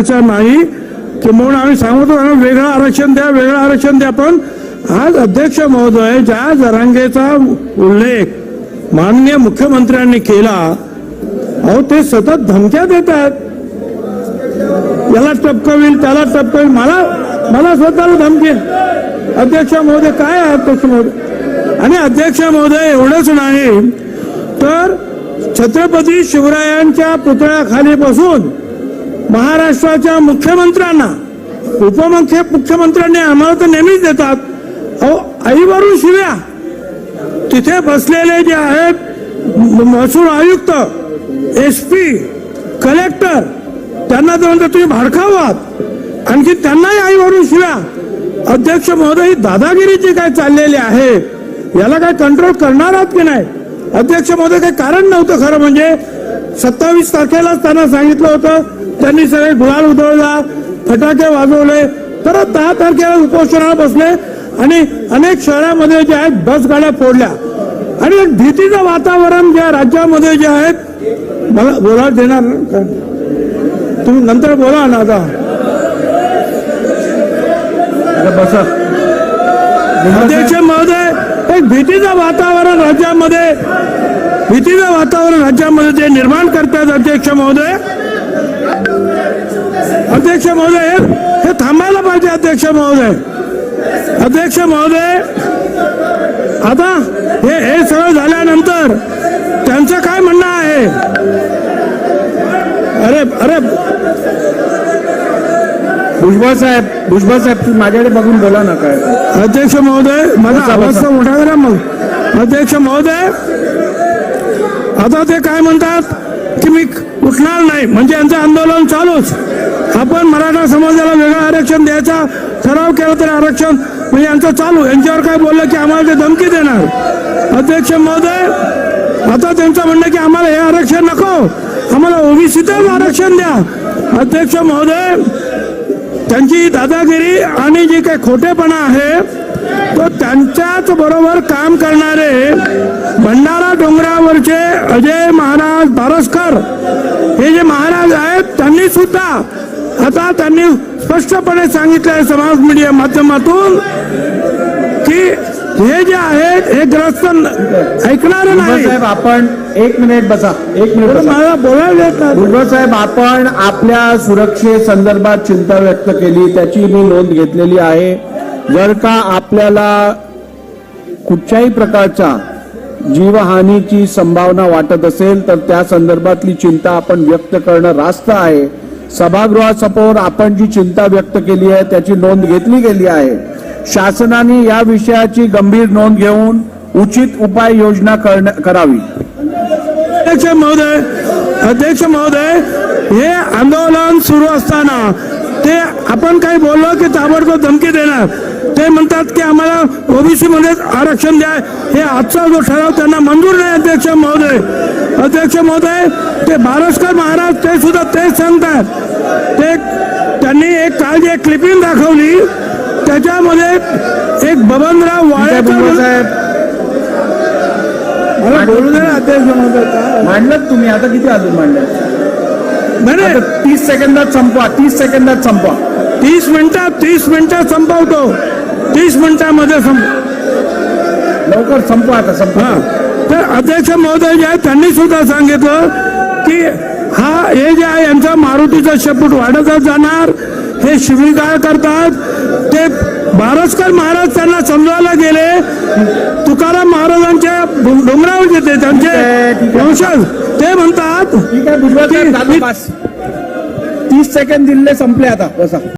आरक्षण नाही. की म्हणून आम्ही सांगतो ना वेगळं आरक्षण द्या वेगळं आरक्षण द्या. पण आज अध्यक्ष महोदय ज्या जरांगेचा उल्लेख माननीय मुख्यमंत्र्यांनी केला अहो ते सतत धमक्या देतात. याला टपकविल त्याला टपकविल. मला मला स्वतःला धमकी. अध्यक्ष महोदय काय अध्यक्ष महोदय? आणि अध्यक्ष महोदय एवढंच नाही तर छत्रपती शिवरायांच्या पुतळ्याखाली बसून महाराष्ट्राच्या मुख्यमंत्र्यांना उपमुख्य मुख्यमंत्र्यांनी आम्हाला तर नेहमीच देतात. अहो आईवरून शिव्या. तिथे बसलेले जे आहेत महसूल आयुक्त एस पी कलेक्टर त्यांना तर म्हणतात तुम्ही भाडकाव आहात. आणखी त्यांनाही आईवरून शिव्या. अध्यक्ष महोदय ही दादागिरीची काय चाललेली आहे? याला काय कंट्रोल करणार आहात की नाही? अध्यक्ष महोदय काही कारण नव्हतं खरं म्हणजे सत्तावीस तारखेलाच त्यांना सांगितलं होतं त्यांनी सगळे गुलाल उधळला फटाके वाजवले तर दहा तारखेला उपोषणाला बसले आणि अनेक शहरामध्ये जे आहेत बस गाड्या फोडल्या. आणि एक भीतीचं वातावरण ज्या राज्यामध्ये जे आहेत मला बोला देणार? तुम्ही नंतर बोला ना आता बसा. अध्यक्ष महोदय एक भीतीचं वातावरण राज्यामध्ये भीतीचं वातावरण राज्यामध्ये जे निर्माण करतात अध्यक्ष महोदय अध्यक्ष महोदय हे- थांबायला पाहिजे अध्यक्ष महोदय. अध्यक्ष महोदय आता हे हे सगळं झाल्यानंतर त्यांचं काय म्हणणं आहे? अरे अरे. भुजबळ साहेब भुजबळ साहेब तुम्ही माझ्याकडे बघून बोला ना काय. अध्यक्ष महोदय माझा आवाज मोठा करा मग. अध्यक्ष महोदय आता ते काय म्हणतात की मी उठणार नाही म्हणजे यांचं आंदोलन चालूच. आपण मराठा समाजाला वेगळं आरक्षण द्यायचा ठराव केला तरी आरक्षण म्हणजे यांचं चालू. यांच्यावर काय बोललं की आम्हाला ते धमकी देणार? अध्यक्ष महोदय आता त्यांचं म्हणणं की आम्हाला हे आरक्षण नको. आम्हाला ओबीसीतच आरक्षण द्या. अध्यक्ष महोदय त्यांची दादागिरी आणि जे काही खोटेपणा आहे तो त्यांच्याच बरोबर काम करणारे भंडारा डोंगरावरचे अजय महाराज बारसकर हे जे महाराज आहेत त्यांनी सुद्धा आता त्यांनी स्पष्टपणे सांगितलं आहे समाज मीडिया माध्यमातून की हे जे आहेत हे ग्रस्त ऐकणारे नाही. साहेब आपण एक मिनिट बसा. एक मिनिट. मला बोलायला देत साहेब आपण आपल्या सुरक्षे संदर्भात चिंता व्यक्त केली त्याची मी नोंद घेतलेली आहे. जर का आपल्याला कुठच्याही प्रकारच्या जीवहानीची संभावना वाटत असेल तर त्या संदर्भातली चिंता आपण व्यक्त करणं रास्त आहे. सभागृहासमोर आपण जी चिंता व्यक्त केली आहे त्याची नोंद घेतली गेली आहे. शासनाने या विषयाची गंभीर नोंद घेऊन उचित उपाययोजना करण्या- करावी. अध्यक्ष महोदय अध्यक्ष महोदय हे आंदोलन सुरू असताना ते आपण काही बोललो की ताबडतोब धमकी देणार. ते म्हणतात की आम्हाला ओबीसी मध्ये आरक्षण द्या. हे आजचा जो ठराव त्यांना मंजूर नाही अध्यक्ष महोदय. अध्यक्ष महोदय ते बारसकर महाराज ते सुद्धा तेच सांगतात. ते त्यांनी एक काल जे क्लिपिंग दाखवली. त्याच्यामध्ये एक बबनराव काय? मांडलं तुम्ही? आता किती अजून मांडलं? तीस सेकंदात संपवा तीस सेकंदात संपवा. तीस मिनिटात तीस मिनिटात संपवतो. तीस मिनिटामध्ये संप लवकर संपवा आता संपवा. तर अध्यक्ष महोदय जे आहेत त्यांनी सुद्धा सांगितलं की हा हे जे आहे यांचा मारुतीचा शेपूट वाढतच जाणार. हे शिवीगाळ करतात ते बारसकर महाराज त्यांना समजायला गेले तुकाराम महाराजांच्या डोंगरावर येते त्यांचे. वंशज ते म्हणतात. तीस सेकंद दिले संपले आता बसा